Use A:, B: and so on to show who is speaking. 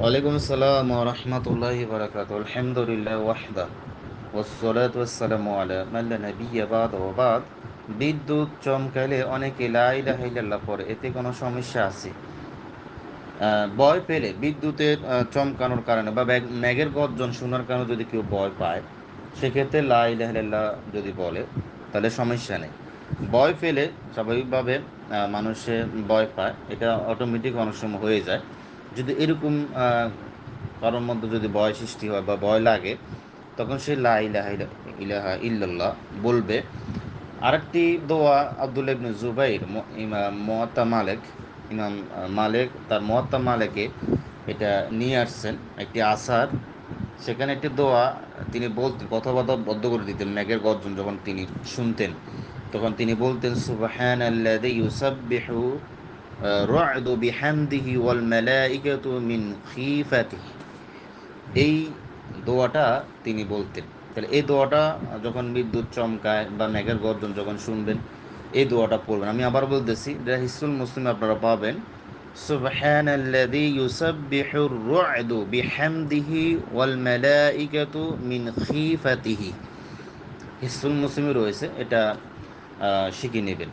A: ওয়ালাইকুম আসসালাম রহমতুল্লাহি বারাকাত আলহামদুলিল্লাহ ওয়াহদা। ওসলাত ওয়াসসালামু আলা মান লা নাবিয়্যা বাদ ওয়া বাদ। বিদ্যুৎ চমকাইলে অনেকে লা ইলাহা ইল্লাল্লাহ পড়ে, এতে কোনো সমস্যা আছে? ভয় পেলে বিদ্যুতের চমকানোর কারণে বা ম্যাগের গর্জন শোনার কারণে যদি কেউ ভয় পায়, সেক্ষেত্রে লা ইলাহা ইল্লাল্লাহ যদি বলে, তাহলে সমস্যা নেই। ভয় পেলে স্বাভাবিকভাবে মানুষে ভয় পায়, এটা অটোমেটিক অনেক সময় হয়ে যায়। যদি এরকম কারোর মধ্যে যদি ভয় সৃষ্টি হয় বা ভয় লাগে, তখন সে লা ইলাহা ইলাহা ইল্লাল্লাহ বলবে। আরেকটি দোয়া আব্দুল ইবনে জুবাইর ইমাম মোয়াত্তা মালেক, ইমাম মালেক, তার মোয়াত্তা মালেকে এটা নিয়ে আসছেন, একটি আসার। সেখানে একটি দোয়া তিনি বলতেন কথাবার্তা বদ্ধ করে দিতেন মেঘের গর্জন যখন তিনি শুনতেন, তখন তিনি বলতেন ইউসাব্বিহু রা'দু বিহামদিহি ওয়াল মালাইকাতু মিন খিফাতিহি এই দোয়াটা তিনি বলতেন তাহলে এই দোয়াটা যখন বিদ্যুৎ চমকায় বা মেঘের গর্জন যখন শুনবেন এই দোয়াটা পড়বেন আমি আবার বলতেছি এটা হিসুল মুসলিম আপনারা পাবেন سبحان الذي يسبح الرعد بحمده والملائكة من خيفته হিসুল মুসলিমে রয়েছে এটা আহ, শিখে নেবেন